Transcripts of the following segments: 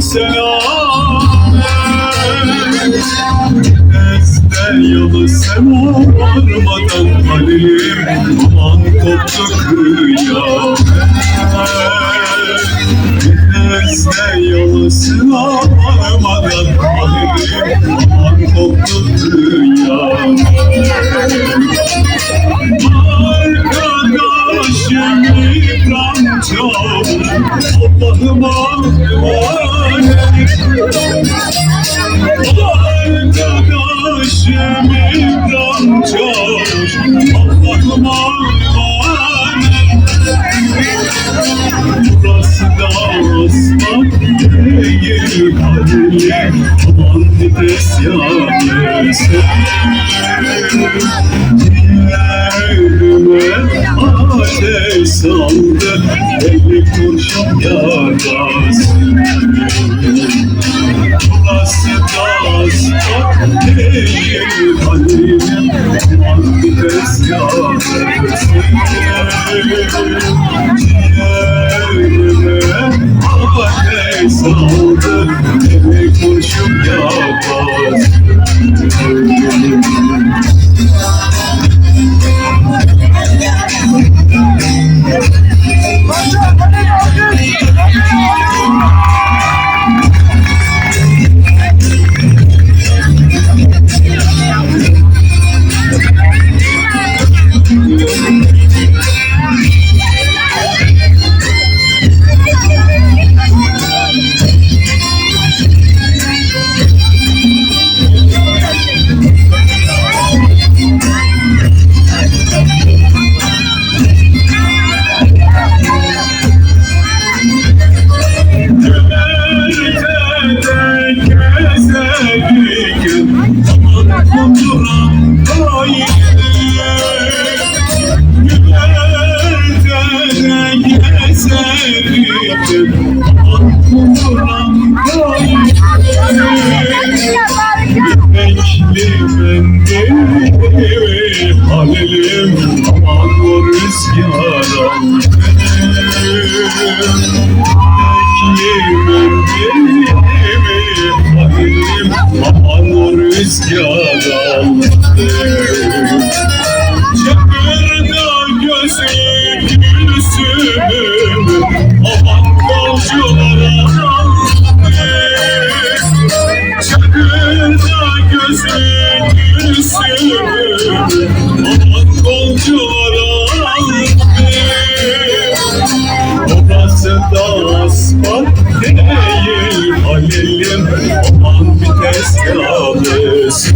selam Ezde yolu sema varmadan Halil'im aman koptu kıyamet Ezde yolu Allah'ıma emanet Arkadaşım İbrahim Çavuş Allah'ıma emanet Burası da aslan değil Ciğerime ateş saldı Elli kurşun yarası Burası da aslan değil Halil'im Aman vites yanısı Ciğerime ateş saldı Elli kurşun yarası Halelim aman bu rüzgara Bekliyorum Halelim aman o rüzgara Çakırda gözü gülsün değilim Aman vites yalnız.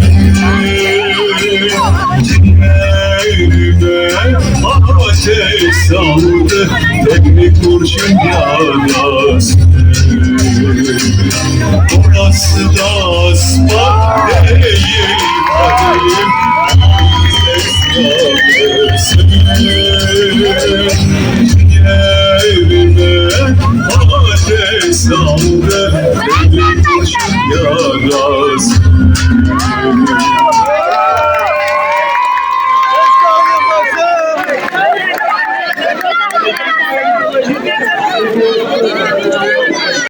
Evde ateş şey saldı Teknik kurşun yalnız. Orası da asfalt değil Aman vites yalnız.